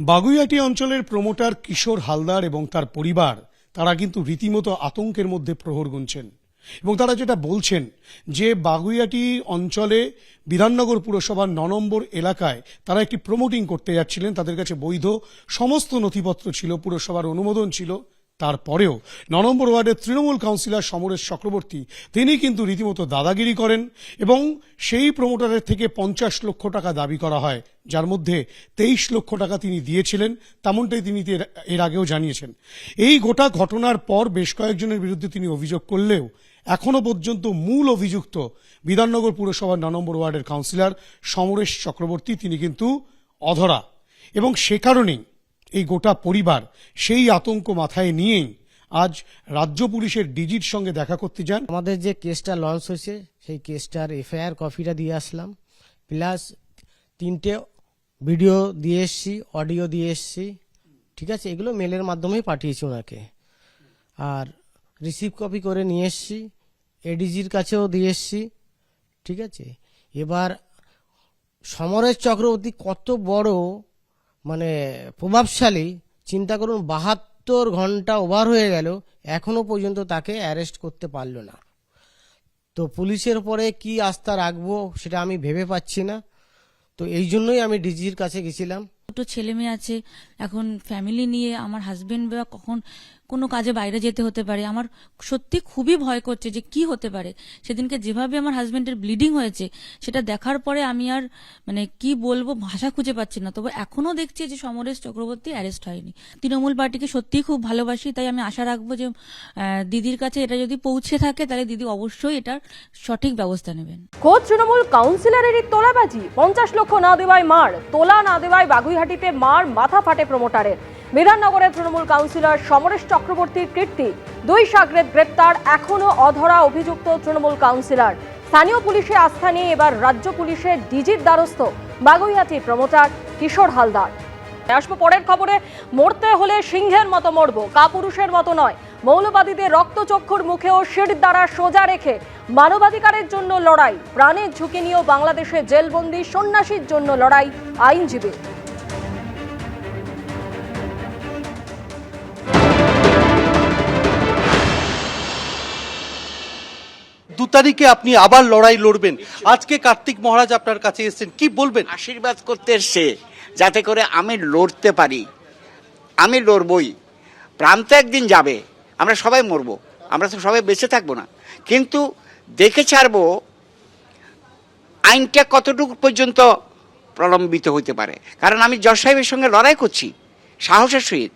বাগুইয়াটি অঞ্চলের প্রমোটার কিশোর হালদার এবং তার পরিবার, তারা কিন্তু রীতিমতো আতঙ্কের মধ্যে প্রহর গুনছেন। এবং তারা যেটা বলছেন, যে বাগুইয়াটি অঞ্চলে বিধাননগর পুরসভার ন নম্বর এলাকায় তারা একটি প্রমোটিং করতে যাচ্ছিলেন। তাদের কাছে বৈধ সমস্ত নথিপত্র ছিল, পুরসভার অনুমোদন ছিল। তারপরেও ন নম্বর ওয়ার্ডের তৃণমূল কাউন্সিলর সমরেশ চক্রবর্তী, তিনি কিন্তু রীতিমতো দাদাগিরি করেন এবং সেই প্রমোটারের থেকে পঞ্চাশ লক্ষ টাকা দাবি করা হয়, যার মধ্যে তেইশ লক্ষ টাকা তিনি দিয়েছিলেন, তেমনটাই তিনি এর- আগেও জানিয়েছেন। এই গোটা ঘটনার পর বেশ কয়েকজনের বিরুদ্ধে তিনি অভিযোগ করলেও এখনও পর্যন্ত মূল অভিযুক্ত বিধাননগর পুরসভার ন নম্বর ওয়ার্ডের কাউন্সিলর সমরেশ চক্রবর্তী, তিনি কিন্তু অধরা। এবং সে কারণেই এই গোটা পরিবার সেই আতঙ্ক মাথায় নিয়েই আজ রাজ্য পুলিশের ডিজির সঙ্গে দেখা করতে যান। আমাদের যে কেসটা লঞ্চ হয়েছে, সেই কেসটার এফআইআর কপিটা দিয়ে আসলাম। প্লাস তিনটে ভিডিও দিয়ে এসছি, অডিও দিয়ে এসছি। ঠিক আছে? এগুলো মেলের মাধ্যমেই পাঠিয়েছি ওনাকে। আর রিসিভ কপি করে নিয়ে এসছি, এডিজির কাছেও দিয়ে এসছি। ঠিক আছে? এবার সমরেশ চক্রবর্তী কত বড় মানে প্রভাবশালী, চিন্তা করুন, বাহাত্তর ঘণ্টা ওভার হয়ে গেল এখনও পর্যন্ত তাকে অ্যারেস্ট করতে পারল না। তো পুলিশের পরে কি আস্থা রাখব সেটা আমি ভেবে পাচ্ছি না। তো এই জন্যই আমি ডিজির কাছে গেছিলাম। ছোট ছেলে মেয়ে আছে, এখন ফ্যামিলি নিয়ে আমার হাজবেন্ড বা কখন কোনো কাজে বাইরে যেতে হতে পারে। আমার সত্যি খুবই ভয় করছে যে কি হতে পারে। সেদিনকে যেভাবে আমার হাজবেন্ডের ব্লিডিং হয়েছে, সেটা দেখার পরে আমি আর মানে কি বলব, ভাষা খুঁজে পাচ্ছি না। তবে এখনও দেখছি যে সমরেশ চক্রবর্তী অ্যারেস্ট হয়নি। তৃণমূল পার্টিকে সত্যিই খুব ভালোবাসি, তাই আমি আশা রাখব যে দিদির কাছে এটা যদি পৌঁছে থাকে, তাহলে দিদি অবশ্যই এটার সঠিক ব্যবস্থা নেবেন। খোদ তৃণমূল কাউন্সিলরেরই তোলাবাজি, পঞ্চাশ লক্ষ না দেওয়ায় মার, তোলা না দেওয়ায় বাগুইহাটিতে মার, মাথা ফাটে প্রমোটারের বিধাননগরের তৃণমূল কাউন্সিলর সমরেশ চক্রবর্তীর কীর্তি। দুই সাগরেদ গ্রেপ্তার এখনও অধরা অভিযুক্ত তৃণমূল কাউন্সিলর। স্থানীয় পুলিশে আস্থা নিয়ে এবার রাজ্য পুলিশের ডিজির দ্বারস্থ বাগুইহাটি প্রমোটার কিশোর হালদার। আসব পরের খবরে, মরতে হলে সিংহের মতো মরবো, কাপুরুষের মতো নয়। মৌলবাদীদের রক্তচক্ষুর মুখেও শির দ্বারা সোজা রেখে মানবাধিকারের জন্য লড়াই। প্রাণের ঝুঁকি নিয়েও বাংলাদেশে জেলবন্দি সন্ন্যাসীর জন্য লড়াই আইনজীবী তারিখে আপনি আবার লড়াই লড়বেন। আজকে কার্তিক মহারাজ আপনার কাছে এসেছেন। কি বলবেন? আশীর্বাদ করতে এসছে, যাতে করে আমি লড়তে পারি। আমি লড়বই। প্রাণ তো একদিন যাবে, আমরা সবাই মরবো। আমরা তো সবাই বেঁচে থাকব না। কিন্তু দেখে ছাড়বো, আইনটা কতটুকু পর্যন্ত প্রলম্বিত হতে পারে। কারণ আমি জজ সাহেবের সঙ্গে লড়াই করছি, সাহসের সহিত।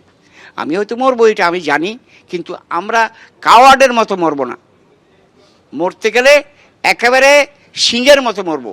আমি হয়তো মরবো, এটা আমি জানি। কিন্তু আমরা কাওয়ার্ডের মতো মরবো না। মরতে গেলে একেবারে সিংহের মতো মরবো।